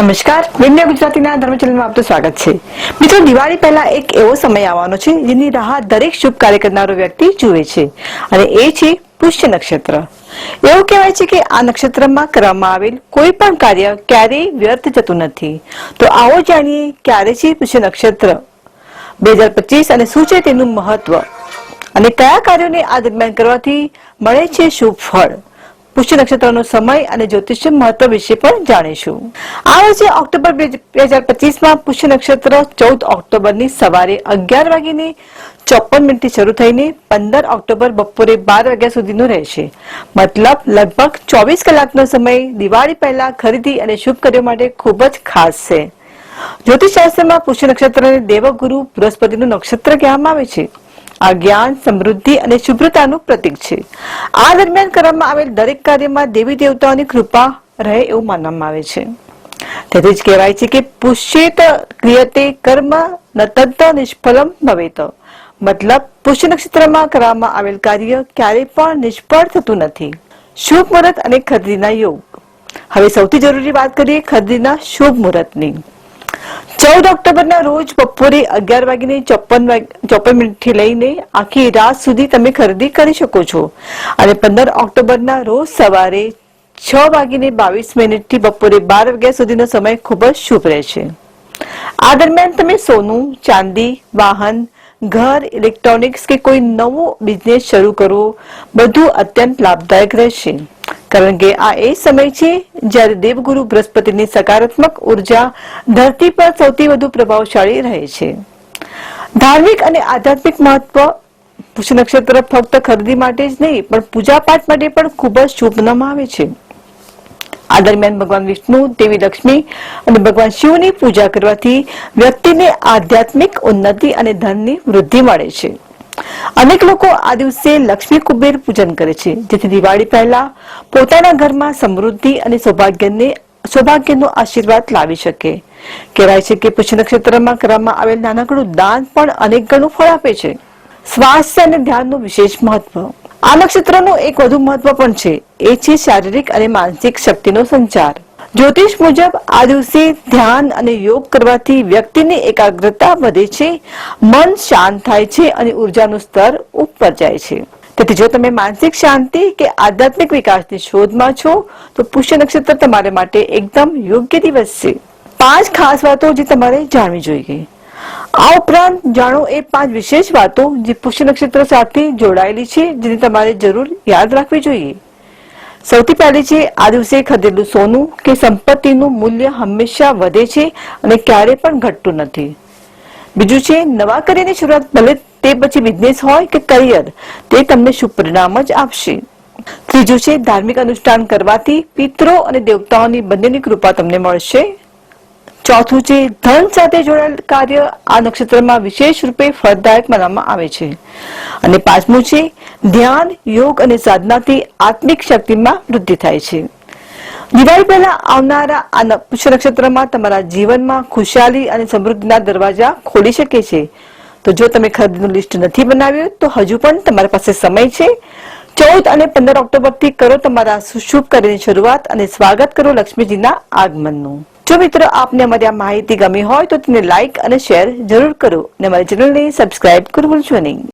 નમસ્કાર. વિન્યા ગુજરાતીના ધર્મ ચેનલમાં આપનું સ્વાગત છે. મિત્રો, દિવાળી પહેલા એક એવો સમય આવવાનો છે, જેની રાહ દરેક શુભ કાર્ય કરનારો વ્યક્તિ જુએ છે. અને એ છે પુષ્ય નક્ષત્ર. એવું કહેવાય છે કે આ નક્ષત્રમાં કરવામાં આવેલ કોઈ પણ કાર્ય ક્યારેય વ્યર્થ જતું નથી. તો આવો જાણીએ ક્યારે છે પુષ્ય નક્ષત્ર? બે હજાર પચીસ અને શું છે તેનું મહત્વ? અને કયા કાર્યોને આ દરમિયાન કરવાથી મળે છે શુભ ફળ? પુષ્ય નક્ષત્રનો સમય અને જ્યોતિષ્ય મહત્વ વિશે પણ જાણીશું. આ વર્ષે ઓક્ટોબર બે હજાર પચીસમાં પુષ્ય નક્ષત્ર ચૌદ ઓક્ટોબરની સવારે અગિયાર વાગીને ચોપન મિનિટથી શરૂ થઈને પંદર ઓક્ટોબર બપોરે બાર વાગ્યા સુધીનો રહેશે. મતલબ લગભગ ચોવીસ કલાકનો સમય દિવાળી પહેલા ખરીદી અને શુભ કાર્યો માટે ખૂબ જ ખાસ છે. જ્યોતિષ શાસ્ત્રમાં પુષ્ય નક્ષત્રને દેવગુરુ બૃહસ્પતિનું નક્ષત્ર કહેવામાં આવે છે. આ જ્ઞાન, સમૃદ્ધિ અને શુભ્રતાનું પ્રતીક છે. આ દરમિયાન કરવામાં આવેલ દરેક કાર્યમાં દેવી દેવતાઓની કૃપા રહે એવું માનવામાં આવે છે. તેથી જ કહેવાય છે કે પુષ્યત ક્રિયતે કર્મ ન તદ્દ નિષ્ફલમ ભવેત. મતલબ, પુષ્ય નક્ષત્રમાં કરવામાં આવેલ કાર્ય ક્યારેય પણ નિષ્ફળ થતું નથી. શુભ મુહૂર્ત અને ખરીદીના યોગ. હવે સૌથી જરૂરી વાત કરીએ ખરીદીના શુભ મુહૂર્તની. ચૌદ ઓક્ટોબરના રોજ બપોરે અગિયાર વાગીને ચોપન ચોપન મિનિટથી લઈને આખી રાત સુધી તમે ખરીદી કરી શકો છો. અને પંદર ઓક્ટોબરના રોજ સવારે છ વાગીને બાવીસ મિનિટથી બપોરે બાર વાગ્યા સુધીનો સમય ખૂબ જ શુભ રહેશે. આ દરમિયાન તમે સોનું, ચાંદી, વાહન, ઘર, ઇલેક્ટ્રોનિક્સ કે કોઈ નવો બિઝનેસ શરૂ કરવો બધું અત્યંત લાભદાયક રહેશે. કારણ કે આ એ સમય છે જ્યારે દેવગુરુ બૃહસ્પતિની સકારાત્મક ઊર્જા ધરતી પર સૌથી વધુ પ્રભાવશાળી રહે છે. ધાર્મિક અને આધ્યાત્મિક મહત્વ પુષ્ય નક્ષત્ર ફક્ત ખરીદી માટે જ નહીં, પણ પૂજા પાઠ માટે પણ ખૂબ જ શુભ આવે છે. આ દરમિયાન ભગવાન વિષ્ણુ, દેવી લક્ષ્મી અને ભગવાન શિવની પૂજા કરવાથી વ્યક્તિને આધ્યાત્મિક ઉન્નતિ અને ધનની વૃદ્ધિ મળે છે. અનેક લોકો આ દિવસે લક્ષ્મી કુબેર પૂજન કરે છે. જેથી દિવાળી પહેલા પોતાના ઘરમાં સમૃદ્ધિ અને સૌભાગ્યને, સૌભાગ્યનો આશીર્વાદ લાવી શકે. કહેવાય છે કે પુષ્ય નક્ષત્રમાં કરવામાં આવેલ નાનકડું દાન પણ અનેક ગણું ફળ આપે છે. સ્વાસ્થ્ય અને ધ્યાનનું વિશેષ મહત્વ. આ નક્ષત્રનું એક વધુ મહત્વ પણ છે. એ છે શારીરિક અને માનસિક શક્તિનો સંચાર. જ્યોતિષ મુજબ આ દિવસે ધ્યાન અને યોગ કરવાથી વ્યક્તિની એકાગ્રતા વધે છે, મન શાંત થાય છે અને ઉર્જાનું સ્તર ઉપર જાય છે. તેથી જો તમે માનસિક શાંતિ કે આધ્યાત્મિક વિકાસની શોધમાં છો, તો પુષ્ય નક્ષત્ર તમારા માટે એકદમ યોગ્ય દિવસ છે. પાંચ ખાસ વાતો જે તમારે જાણવી જોઈએ. આ ઉપરાંત જાણો એ પાંચ વિશેષ વાતો જે પુષ્ય નક્ષત્ર સાથે જોડાયેલી છે, જેની તમારે જરૂર યાદ રાખવી જોઈએ. સૌથી પહેલી છે, આ દિવસે ખરીદેલું સોનું કે સંપત્તિનું મૂલ્ય હંમેશા વધે છે અને ક્યારે પણ ઘટતું નથી. બીજું છે, નવા કાર્યની શરૂઆત ભલે તે પછી બિઝનેસ હોય કે કરિયર તે તમને શુભ જ આપશે. ત્રીજું છે, ધાર્મિક અનુષ્ઠાન કરવાથી પિત્રો અને દેવતાઓની બંનેની કૃપા તમને મળશે. ચોથું છે, ધન સાથે જોડાયેલ કાર્ય આ નક્ષત્રમાં વિશેષ રૂપે ફળદાયક માનવામાં આવે છે. અને પાંચમું છે ધ્યાન, યોગ અને સાધનાથી આત્મિક શક્તિમાં વૃદ્ધિ થાય છે. દિવાળી પહેલા આવનારા આ પુષ્ય નક્ષત્રમાં તમારા જીવનમાં ખુશાલી અને સમૃદ્ધિના દરવાજા ખોલી શકે છે. તો જો તમે ખરીદીનું લિસ્ટ નથી બનાવ્યું, તો હજુ પણ તમારી પાસે સમય છે. ચૌદ અને પંદર ઓક્ટોબરથી કરો તમારા શુભ કાર્યની શરૂઆત અને સ્વાગત કરો લક્ષ્મીજીના આગમનનું. જો મિત્રો આપને અમારી આ માહિતી ગમી હોય, તો તેને લાઈક અને શેર જરૂર કરો અને અમારી ચેનલને સબસ્ક્રાઇબ કરવું ભૂલશો નહીં.